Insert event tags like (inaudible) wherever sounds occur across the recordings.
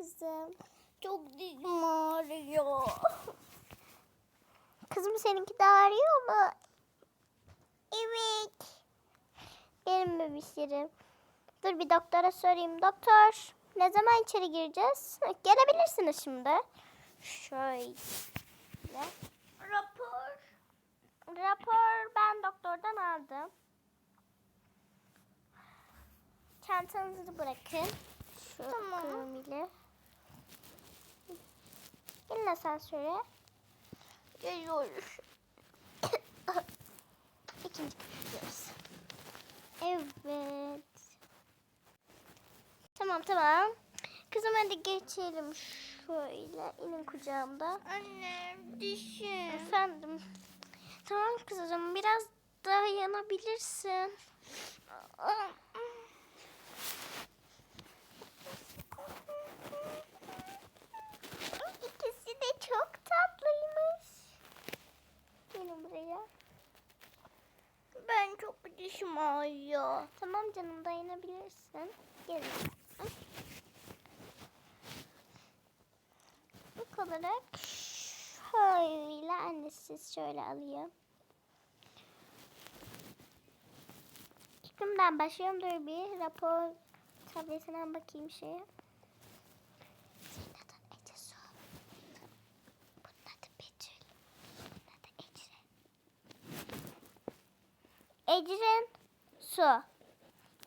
kızım. Çok dizim ağrıyor. (laughs) Kızım seninki de ağrıyor mu? Evet. Benim bebişlerim. Dur bir doktora sorayım. Doktor ne zaman içeri gireceğiz? Gelebilirsiniz şimdi. Şöyle. Rapor. Rapor ben doktordan aldım. Çantanızı bırakın. Şu tamam. ile. Gelin asansöre. Geliyoruz. (coughs) İkinci gidiyoruz. Evet. Tamam tamam. Kızım hadi geçelim şöyle. inin kucağımda. Anne dişim. Efendim. Tamam kızım biraz daha yanabilirsin. İkisi de çok tatlıymış. Gelin buraya. Ağrıyor. Tamam canım dayanabilirsin. Gelin. İlk olarak şöyle annesiz şöyle alayım. Kimden başlıyorum? Dur bir rapor tabletinden bakayım şeye. Senin adın Ece Su. Bunun adı Betül. Bunun adı Ecrin. Ecrin Su.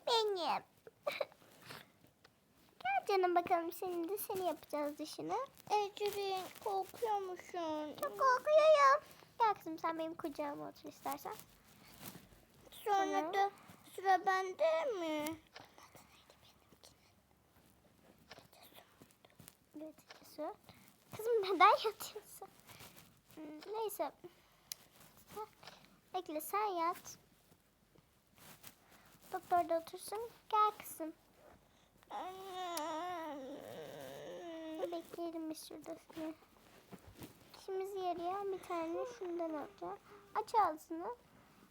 Benim. (laughs) Gel canım bakalım de seni yapacağız dişini. Ecrin korkuyor musun? Çok korkuyorum. Gel kızım sen benim kucağıma otur istersen. Sonra Sonra? da sıra bende mi? Evet, Su. Kızım neden yatıyorsun? Neyse. Bekle sen yat. Doktor da otursun. Gel kızım. Bekleyelim biz şurada seni. İşimizi yarayan bir tane şundan alacağım. Aç ağzını.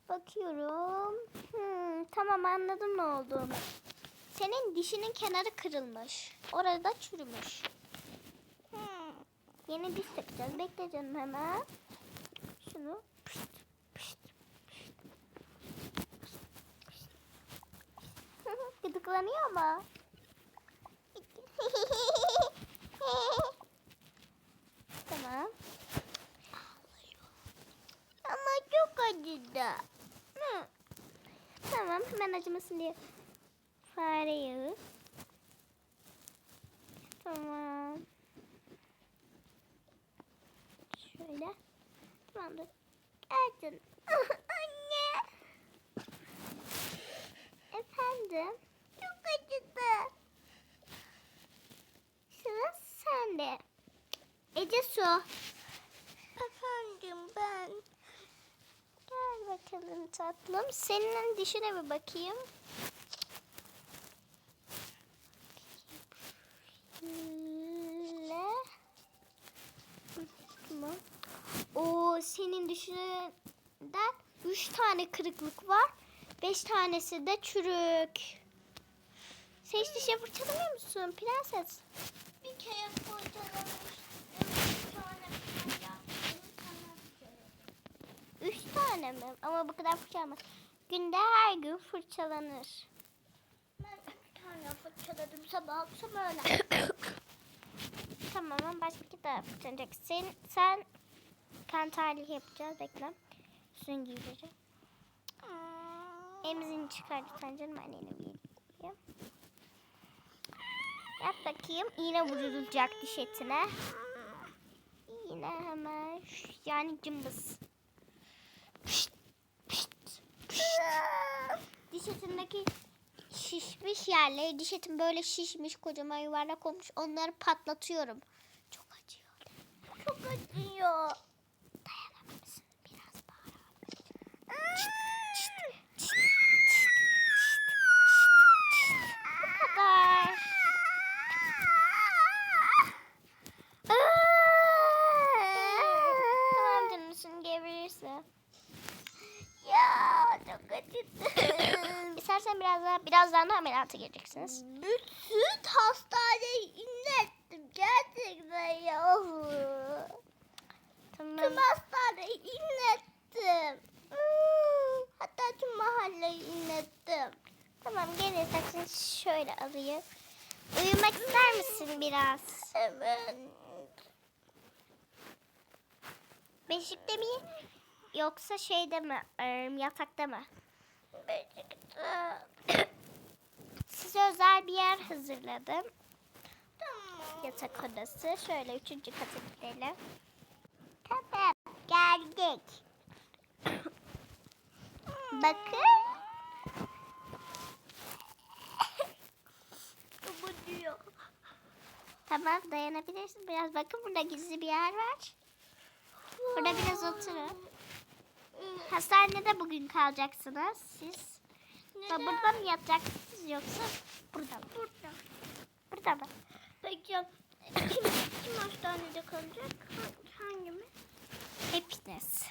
Bakıyorum. Hmm, tamam anladım ne olduğunu. Senin dişinin kenarı kırılmış. Orada çürümüş. Hmm. Yeni diş takacağız. Bekle canım hemen. Şunu. Gıdıklanıyor mu? (laughs) tamam. Ama çok acıdı. Hı. Tamam hemen acımasın diye fare yağı. Tamam. Şöyle. Tamamdır. Gel (laughs) canım. Anne. Efendim. Çok acıdı. Sıra sende. Su. Efendim ben. Gel bakalım tatlım. Senin dişine bir bakayım. Oo senin dişinden üç tane kırıklık var. Beş tanesi de çürük. Sen hiç dişe fırçalamıyor musun prenses? Bir kere fırçalamıştım. Bir tane ben yaptım. Tamam. Üç mi? Ama bu kadar fırçalamaz. Günde her gün fırçalanır. Ben üç tane fırçaladım. Sabah akşam öğlen. (coughs) Tamam ama başka bir daha fırçalanacak. Sen, sen kan yapacağız. Bekle. Üstünü giydireceğim. Emzini çıkar lütfen canım yapayım. Yap bakayım. İğne vurulacak diş etine. İğne hemen. Yani cımbız. Diş etindeki şişmiş yerleri, diş etim böyle şişmiş, kocaman yuvarlak olmuş. Onları patlatıyorum. Çok acıyor. Çok acıyor. edebilirsiniz. Bütün hastaneye inlettim. Gerçekten yahu. Tamam. Tüm hastaneyi inlettim. Hmm, hatta tüm mahalleyi inlettim. Tamam gelin saçını şöyle alayım. Uyumak ister misin biraz? Evet. Beşikte mi? Yoksa şeyde mi? Iı, yatakta mı? Beşikte. Size özel bir yer hazırladım. Tamam. Yatak odası. Şöyle üçüncü kata gidelim. Tamam. Geldik. (coughs) Bakın. (coughs) Diyor. Tamam dayanabilirsin. Biraz bakın burada gizli bir yer var. Burada biraz oturun. Hastanede bugün kalacaksınız siz. Neden? burada mı yatacaksınız yoksa burada mı? Burada. Burada mı? Peki (coughs) kim, kim hastanede kalacak? Ha- Hangimiz? Hepiniz.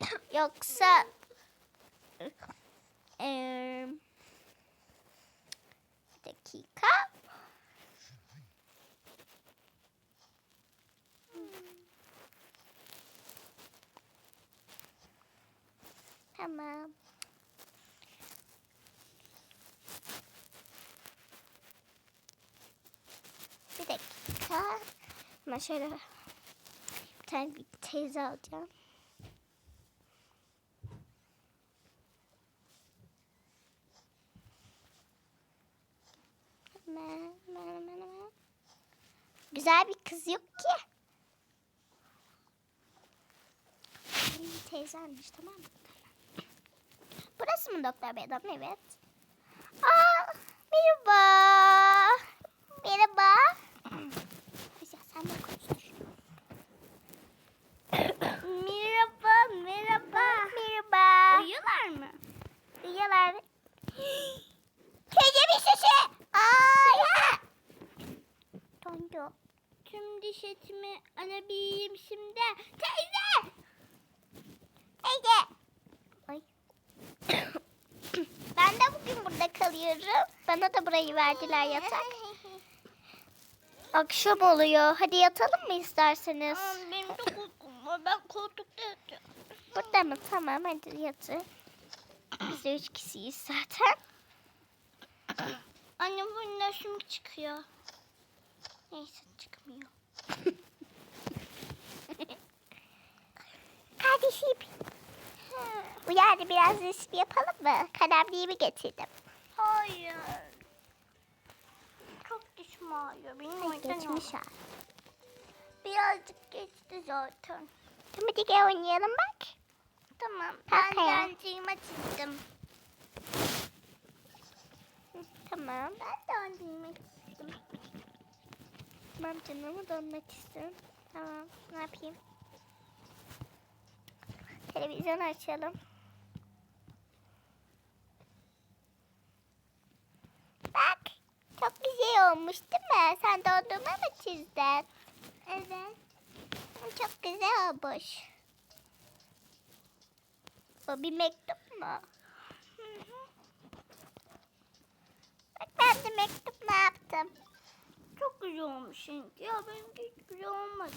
(coughs) Yoksa eee, bir dakika. Tamam. Bir dakika. Ben şöyle bir tane bir teyze alacağım. Hemen. Güzel bir kız yok ki. Benim teyzemmiş tamam mı? Mı doktor bey adam? Evet. Aa, merhaba. Merhaba. Güzel sen de konuştur. merhaba, merhaba. Merhaba. Uyuyorlar mı? Uyuyorlar. Teyze bir sesi. Ay. Dondu. Tüm diş etimi alabileyim şimdi. Teyze! Teyze. Ay. ben de bugün burada kalıyorum. Bana da burayı verdiler yatak. (laughs) Akşam oluyor. Hadi yatalım mı isterseniz? Benim çok uykum var. Ben koltukta yatıyorum. Burada mı? Tamam hadi yatın. Biz de üç kişiyiz zaten. Anne bu neşim çıkıyor. Neyse çıkmıyor. (laughs) Kardeşim. Yerde biraz resim yapalım mı? Kalemliğimi getirdim. Hayır. Çok dişim ağrıyor. Benim Geçmiş ağrıyor. Birazcık geçti zaten. Tamam hadi gel oynayalım bak. Tamam. Kalk Ben ayağa. dancığıma çizdim. Tamam. Ben dancığıma çizdim. Tamam canımı dönmek istiyorum. Tamam ne yapayım? Televizyon açalım. Bak çok güzel olmuş değil mi? Sen dondurma mı çizdin? Evet. Çok güzel olmuş. Bu bir mektup mu? Bak ben de mektup ne yaptım? Çok güzel olmuş çünkü. Ya benimki hiç güzel olmadı.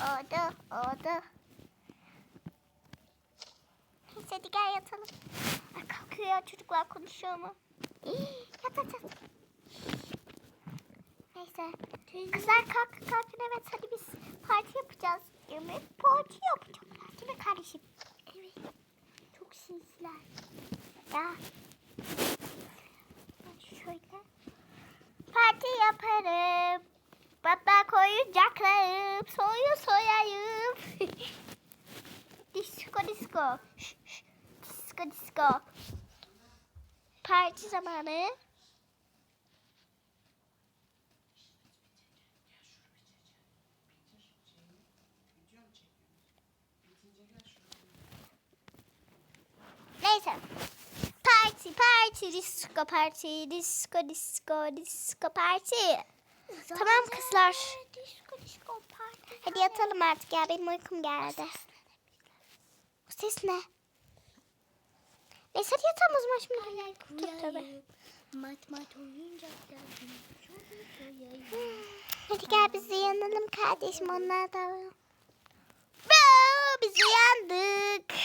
Oldu, oldu. Neyse hadi gel yatalım. Kalkıyor ya çocuklar konuşuyor mu? Yat yat yat. Kızlar kalk kalkın evet hadi biz parti yapacağız. Yemek parti yapacaklar değil mi kardeşim? Evet. Çok sinsiler. Ya. Şöyle. Parti yaparım. Baba koyacaklarım. Soyu soyayım. (laughs) disco disco. Şş, şş. Disco disco. Parti zamanı. Neyse. Parti parti disco parti disco disco disco parti. Tamam kızlar. Disco disco party. Hadi yatalım artık ya benim uykum geldi. O ses ne? Neyse hadi yatalım o zaman şimdi. Tut tabii. Mat mat oyuncaklar. (sighs) Hadi gel biz uyanalım kardeşim onlar da. Biz uyandık. (laughs)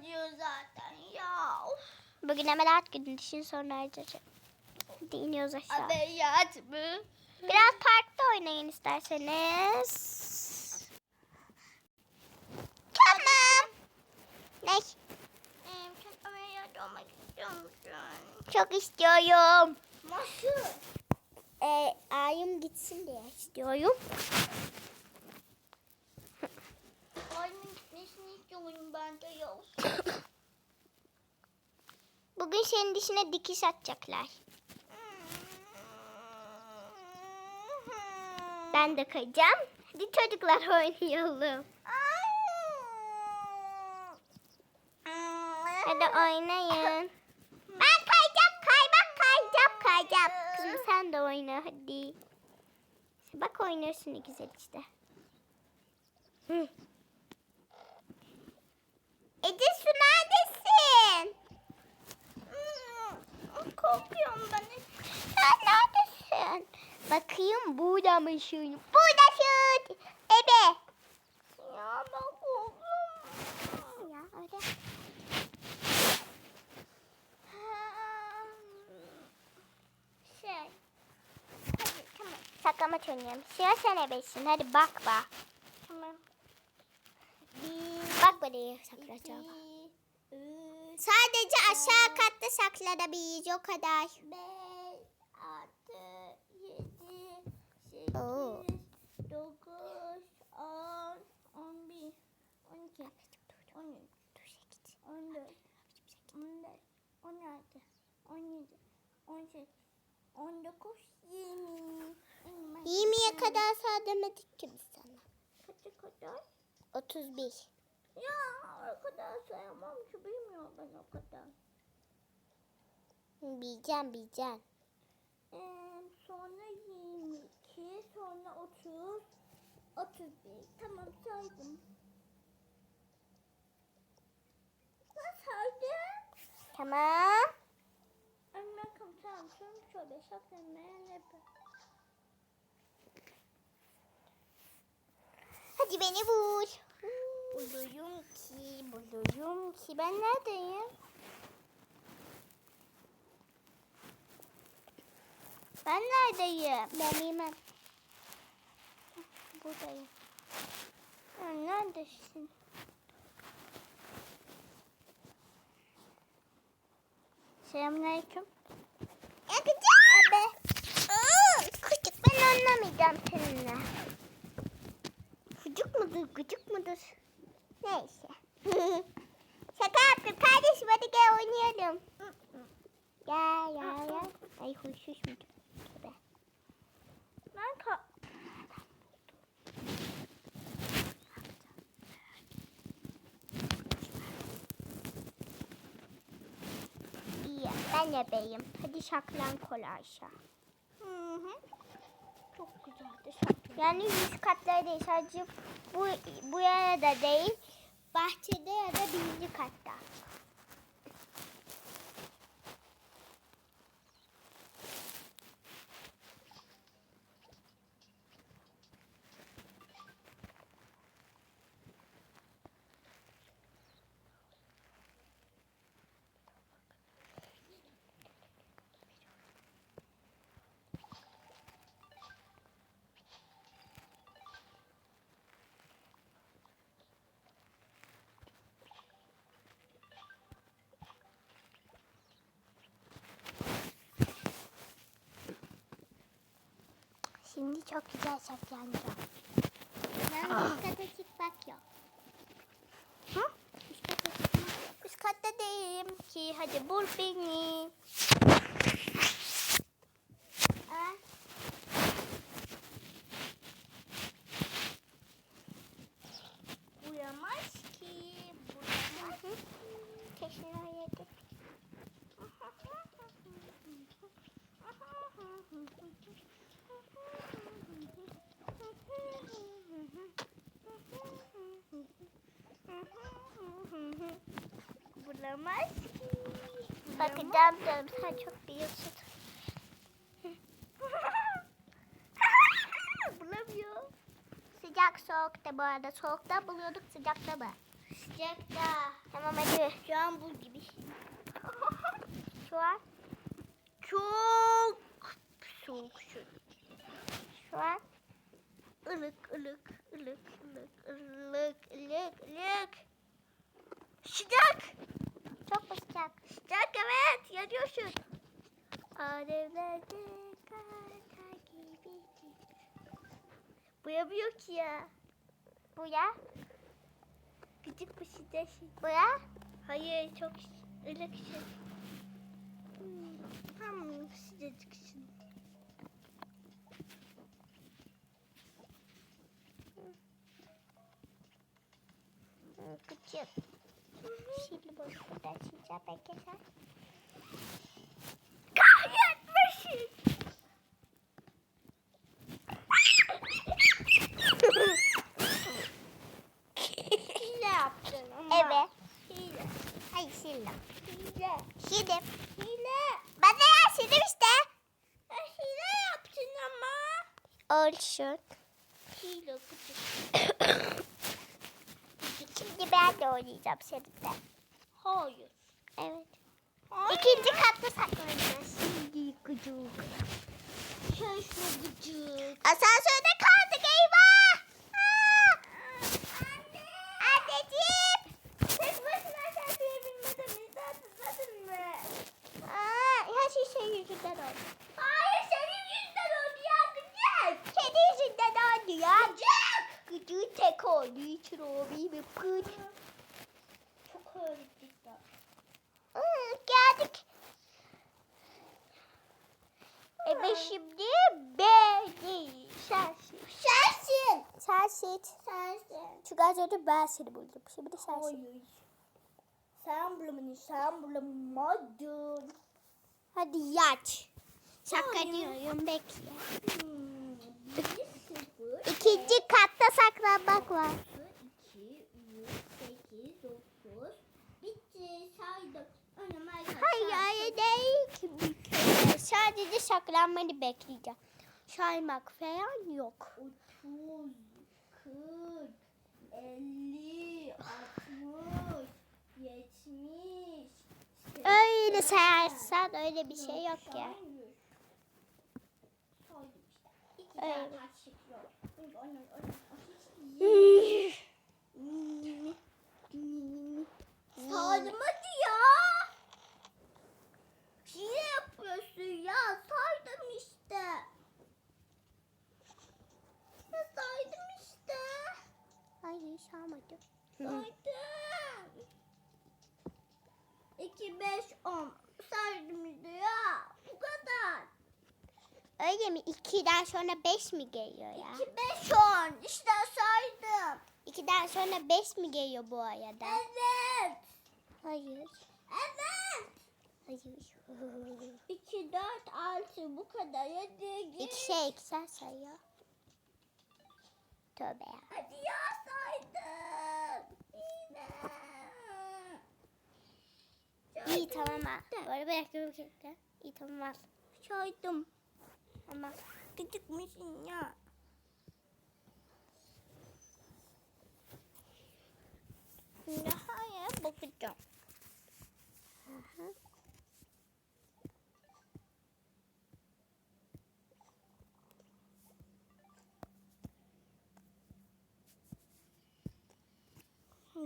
zaten ya. Of. Bugün ameliyat günü dişini sonra açacağım. Hadi iniyoruz aşağı. Ameliyat mı? Biraz parkta oynayın isterseniz. Tamam. Ne? Ee, sen ameliyat olmak istiyor musun? Çok istiyorum. Nasıl? Ee, ayım gitsin diye istiyorum. İstiyorum ben de ya. (coughs) Bugün senin dişine dikiş atacaklar. Ben de kayacağım. Hadi çocuklar oynayalım. Hadi oynayın. Ben kayacağım, kaymak kayacağım, kayacağım. Kızım sen de oyna hadi. Bak oynuyorsun ne güzel işte. Hı. Ece su neredesin? Korkuyorum ben. Sen neredesin? Bakayım burada mısın? Buradasın. Ebe. Ya ben korkuyorum. Ya öyle. Şey. Hadi tamam. Saklamaç oynayalım. Sıra sen ebesin. Hadi bak bak. Tamam. Bak buraya saklayacağım. Sadece aşağı katta saklanabiliriz o kadar. beş, altı, yedi, Oo. sekiz, dokuz, on, on bir, on iki, on üç, on dört, on beş, on altı, on yedi, on sekiz, on dokuz, yirmi. 20'ye kadar sağ demedik ki biz sana. Kaça kadar? 31. Ya o kadar sayamam ki bilmiyorum ben o kadar. Bileceğim bileceğim. Ee, sonra 22, sonra 30, 31. Tamam saydım. Ben saydım. Tamam. Anne kamçam şunu şöyle şaplamaya ne? Hadi beni vur. Buluyorum ki, buluyorum ki. Ben neredeyim? Ben neredeyim? Ben bilmem. Buradayım. Sen neredesin? Selamünaleyküm. Yakacağım. Abi. Aa, Küçük ben anlamayacağım seninle. Çocuk mudur, küçük mudur? Neyse. (laughs) Şaka yaptım kardeşim hadi gel oynayalım. Gel gel gel. Ay huysuz mu? Tövbe. Ben ka İyi ben de beyim. Hadi şaklan kola aşağı. Hı hı. Çok güzeldi şapka. Yani yüz katları değil sadece bu, bu yere de değil. Bahçede ya da birinci katta. Şimdi çok güzel saklanacağım. Ben üst kata çıkmak yok. Hı? Üst katta çıkmak yok. Üst katta değilim ki. Hadi bul beni. Bakacağım canım sen çok biliyorsun. (laughs) Bulamıyor. Sıcak soğukta bu arada. Soğukta buluyorduk sıcakta mı? Sıcak da. Tamam hadi. Şu an buz gibi. (laughs) Şu an. Çok soğuk şu. Şu an. Ilık ılık ılık ılık ılık ılık ılık. Sıcak. Çok mu sıcak? Sıcak evet yanıyorsun. Alevlerde kar gibi. Boyamıyor ki ya. Bu ya. Küçük bir şey. Bu ya. Hayır çok ılık şey. Hmm, tam sıcacık şimdi. Hı, Küçük. Şimdi kadar sıcak belki sen. Kahyetmişiz. Hile yaptın ama. Evet. Hile. Hayır sildim. Hile. Sildim. Hile. Ben de ya sildim işte. Hile yaptın ama. Olsun. Hile küçük. De oynayacağım seninle. Hayır. Evet. Hayır. İkinci katta saklanacağız. Şimdi gıcık. Şaşma gıcık. Asansörde kaldık eyvah. Aa! Anne. Anneciğim. Tek başına şarkıya binmeden bizden tuzladın mı? Aa, her şey senin yüzünden oldu. Hayır senin yüzünden oldu ya gıcık. Senin yüzünden oldu ya. Gıcık. Gıcığı tek olduğu için o benim kız. Çok öğrettik de. Hı, geldik. Evet şimdi beni sensin. Sensin. Sensin. Sensin. Çünkü az önce ben seni buldum. Şimdi sensin. Hayır. Sen bulamadın, sen bulamadın. Hadi. Hayır. Saklanıyorum bekle. Hmm. İkinci katta saklanmak var. 2, 3, 8, 9. Bitti saydım. Önüm arkadaşlar. Hayır değil bir kere. Sadece saklanmanı bekleyeceğim. Saymak falan yok. 30, 40, 50, 60, 70. Öyle sayarsan öyle bir şey yok ya. Öyle. Öyle. Saymadı ya. Hile yapıyorsun ya. Saydım işte. Ya saydım işte. Hayır saymadım. Saydım. 2, 5, 10. Saydım işte ya. Bu kadar. Öyle mi? İkiden sonra beş mi geliyor ya? 2, 5, 10. İşte saydım. İkiden sonra beş mi geliyor bu arada? Evet. Hayır. Evet. Hayır. 2, 4, 6 bu kadar. Hadi git. İki şey ikişer sayıyor. Tövbe ya. Hadi ya saydım. Yine. İyi tamam al. Böyle bir dakika. İyi tamam al. Saydım. Tamam. Küçük müsün ya? Şimdi hayır bakacağım.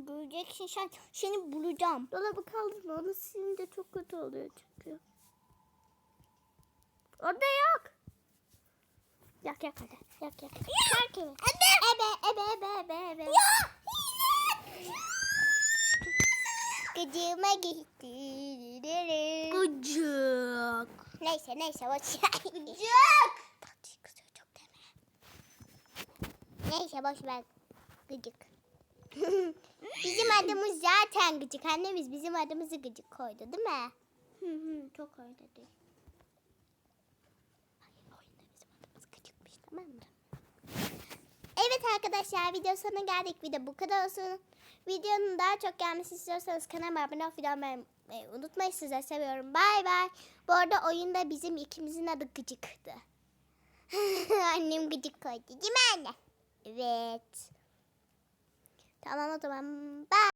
Göreceksin sen. Seni bulacağım. Dolabı kaldırma. Onu silince çok kötü oluyor çünkü. Orada yok. Yak yak hadi. Yak yak. Ya. Yak ebe. Ebe ebe ebe ebe ebe. Ya. Gıcığıma gitti. Gıcık. Neyse neyse boş ver. Gıcık. Tatlı kızıyor çok deme. Neyse boş ver. Gıcık. (laughs) bizim adımız zaten gıcık. Annemiz bizim adımızı gıcık koydu değil mi? Hı hı çok öyle değil. Tamam mı? Evet arkadaşlar video sonuna geldik. Video bu kadar olsun. Videonun daha çok gelmesi istiyorsanız kanalıma abone olup videomu beğenmeyi unutmayın. Size seviyorum. Bay bay. Bu arada oyunda bizim ikimizin adı gıcıktı. (laughs) Annem gıcık koydu değil mi anne? Evet. Tamam o zaman. Bye.